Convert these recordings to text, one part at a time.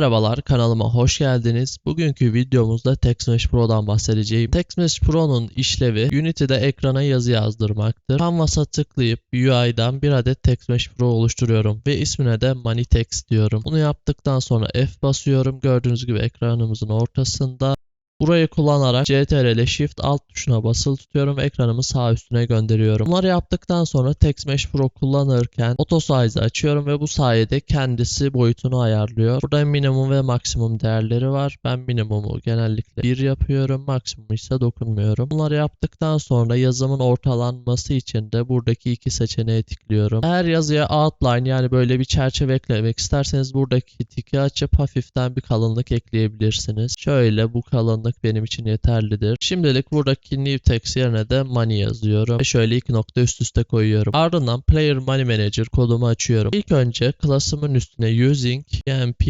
Merhabalar kanalıma hoş geldiniz. Bugünkü videomuzda TextMesh Pro'dan bahsedeceğim. TextMesh Pro'nun işlevi Unity'de ekrana yazı yazdırmaktır. Canvas'a tıklayıp UI'dan bir adet TextMesh Pro oluşturuyorum ve ismine de MoneyText diyorum. Bunu yaptıktan sonra F basıyorum. Gördüğünüz gibi ekranımızın ortasında Burayı kullanarak CTRL Shift alt tuşuna basılı tutuyorum ve ekranımı sağ üstüne gönderiyorum. Bunları yaptıktan sonra TextMesh Pro kullanırken Auto Size'ı açıyorum ve bu sayede kendisi boyutunu ayarlıyor. Burada minimum ve maksimum değerleri var. Ben minimumu genellikle 1 yapıyorum. Maksimumu ise dokunmuyorum. Bunları yaptıktan sonra yazımın ortalanması için de buradaki iki seçeneği tıklıyorum. Eğer yazıya outline yani böyle bir çerçeve eklemek isterseniz buradaki tiki açıp hafiften bir kalınlık ekleyebilirsiniz. Şöyle bu kalınlık benim için yeterlidir. Şimdilik buradaki new text yerine de money yazıyorum. Ve şöyle iki nokta üst üste koyuyorum. Ardından player money manager kodumu açıyorum. İlk önce class'ımın üstüne using emp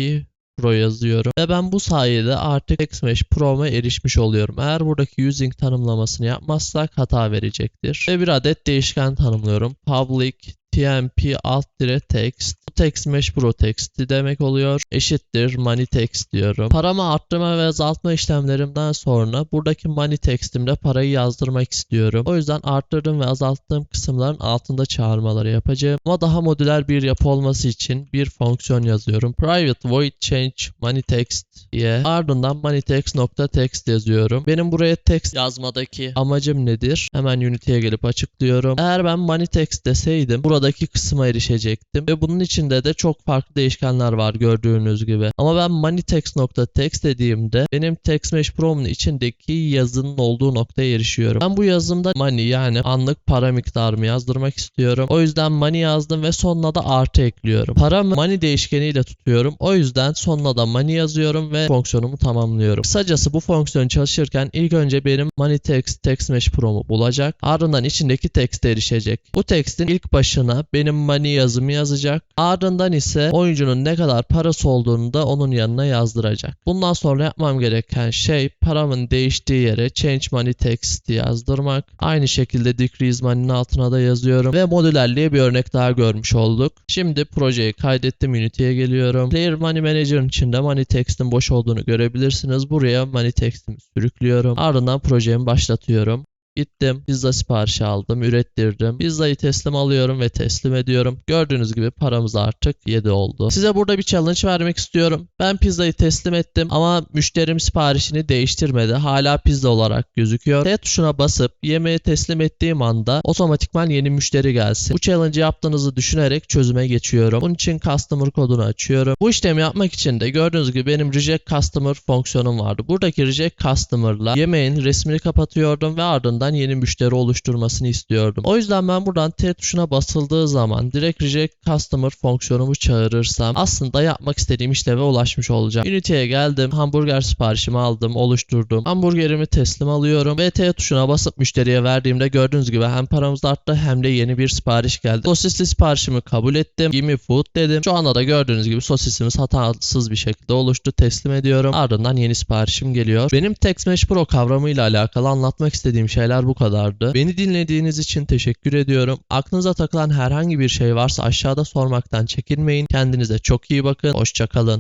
Pro yazıyorum ve ben bu sayede artık TextMesh Pro'ma erişmiş oluyorum. Eğer buradaki using tanımlamasını yapmazsak hata verecektir. Ve bir adet değişken tanımlıyorum. Public tmp alt dire text. Bu text mesh pro text'i demek oluyor. Eşittir money text diyorum. Paramı arttırma ve azaltma işlemlerimden sonra buradaki money text'imde parayı yazdırmak istiyorum. O yüzden arttırdığım ve azalttığım kısımların altında çağırmaları yapacağım. Ama daha modüler bir yapı olması için bir fonksiyon yazıyorum. Private void change money text diye. Ardından moneytext.text yazıyorum. Benim buraya text yazmadaki amacım nedir? Hemen Unity'ye gelip açıklıyorum. Eğer ben money text deseydim burada buradaki kısma erişecektim. Ve bunun içinde de çok farklı değişkenler var gördüğünüz gibi. Ama ben moneytext.text dediğimde benim TextMesh Pro'nun içindeki yazının olduğu noktaya erişiyorum. Ben bu yazımda money yani anlık para miktarımı yazdırmak istiyorum. O yüzden money yazdım ve sonuna da artı ekliyorum. Paramı money değişkeniyle tutuyorum. O yüzden sonuna da money yazıyorum ve fonksiyonumu tamamlıyorum. Kısacası bu fonksiyon çalışırken ilk önce benim moneytext TextMesh Pro'mu bulacak. Ardından içindeki text'e erişecek. Bu text'in ilk başına kısmına benim money yazımı yazacak. Ardından ise oyuncunun ne kadar parası olduğunu da onun yanına yazdıracak. Bundan sonra yapmam gereken şey paramın değiştiği yere change money text yazdırmak. Aynı şekilde decrease money'nin altına da yazıyorum ve modülerliğe bir örnek daha görmüş olduk. Şimdi projeyi kaydettim Unity'ye geliyorum. Player Money Manager'ın içinde money text'in boş olduğunu görebilirsiniz. Buraya money text'imi sürüklüyorum. Ardından projemi başlatıyorum. Gittim pizza siparişi aldım, ürettirdim. Pizzayı teslim alıyorum ve teslim ediyorum. Gördüğünüz gibi paramız artık 7 oldu. Size burada bir challenge vermek istiyorum. Ben pizzayı teslim ettim ama müşterim siparişini değiştirmedi. Hala pizza olarak gözüküyor. T tuşuna basıp yemeği teslim ettiğim anda otomatikman yeni müşteri gelsin. Bu challenge yaptığınızı düşünerek çözüme geçiyorum. Bunun için customer kodunu açıyorum. Bu işlemi yapmak için de gördüğünüz gibi benim reject customer fonksiyonum vardı. Buradaki reject customer'la yemeğin resmini kapatıyordum ve ardından ardından yeni müşteri oluşturmasını istiyordum. O yüzden ben buradan T tuşuna basıldığı zaman direkt reject customer fonksiyonumu çağırırsam aslında yapmak istediğim işleve ulaşmış olacağım. Unity'ye geldim. Hamburger siparişimi aldım. Oluşturdum. Hamburgerimi teslim alıyorum ve T tuşuna basıp müşteriye verdiğimde gördüğünüz gibi hem paramız arttı hem de yeni bir sipariş geldi. Sosisli siparişimi kabul ettim. Gimme food dedim. Şu anda da gördüğünüz gibi sosisimiz hatasız bir şekilde oluştu. Teslim ediyorum. Ardından yeni siparişim geliyor. Benim TextMesh Pro kavramıyla alakalı anlatmak istediğim şeyler bu kadardı. Beni dinlediğiniz için teşekkür ediyorum. Aklınıza takılan herhangi bir şey varsa aşağıda sormaktan çekinmeyin. Kendinize çok iyi bakın. Hoşçakalın.